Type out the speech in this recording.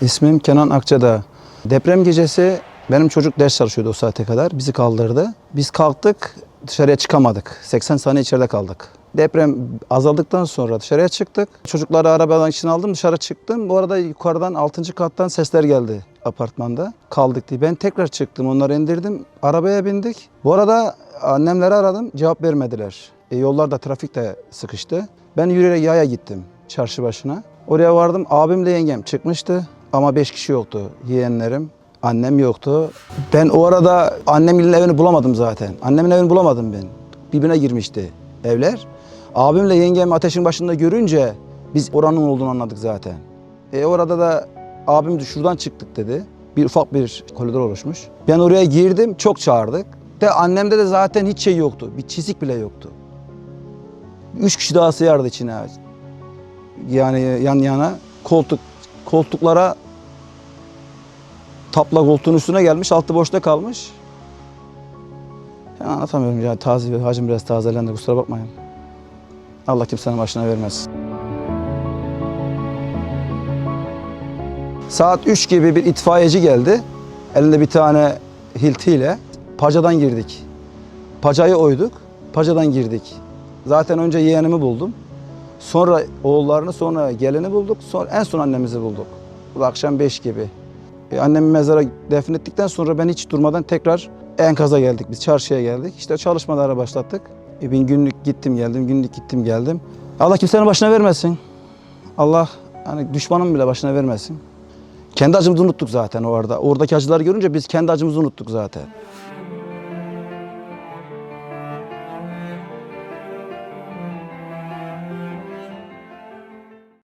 İsmim Kenan Akçadağ. Deprem gecesi benim çocuk ders çalışıyordu o saate kadar. Bizi kaldırdı. Biz kalktık, dışarıya çıkamadık. 80 saniye içeride kaldık. Deprem azaldıktan sonra dışarıya çıktık. Çocukları arabadan içine aldım, dışarı çıktım. Bu arada yukarıdan 6. kattan sesler geldi apartmanda. Kaldık diye. Ben tekrar çıktım, onları indirdim. Arabaya bindik. Bu arada annemleri aradım, cevap vermediler. E, yollarda trafik de sıkıştı. Ben yürüyerek yaya gittim çarşı başına. Oraya vardım. Abimle yengem çıkmıştı ama beş kişi yoktu. Yeğenlerim, annem yoktu. Ben o arada annemin evini bulamadım zaten. Annemin evini bulamadım ben. Birbirine girmişti evler. Abimle yengem ateşin başında görünce biz oranın olduğunu anladık zaten. E orada da abim de şuradan çıktık dedi. Bir ufak bir koridor oluşmuş. Ben oraya girdim, çok çağırdık. De annemde de zaten hiç şey yoktu. Bir çizik bile yoktu. Üç kişi daha sığardı içine. Yani yan yana koltuk koltuklara tapla koltuğun üstüne gelmiş, altı boşta kalmış. Ya anlatamıyorum ya taze hacım biraz tazelendi kusura bakmayın. Allah kimsenin başına vermez. Saat 3 gibi bir itfaiyeci geldi. Elinde bir tane hiltiyle. Pacadan girdik. Pacayı oyduk. Pacadan girdik. Zaten önce yeğenimi buldum. Sonra oğullarını, sonra gelini bulduk. Sonra en son annemizi bulduk. Bu akşam 5 gibi. E, annemi mezara defnettikten sonra ben hiç durmadan tekrar enkaza geldik. Biz çarşıya geldik. İşte çalışmalara başlattık. E, ben günlük gittim geldim, günlük gittim geldim. Allah kimsenin başına vermesin. Allah hani düşmanın bile başına vermesin. Kendi acımızı unuttuk zaten o arada. Oradaki acıları görünce biz kendi acımızı unuttuk zaten.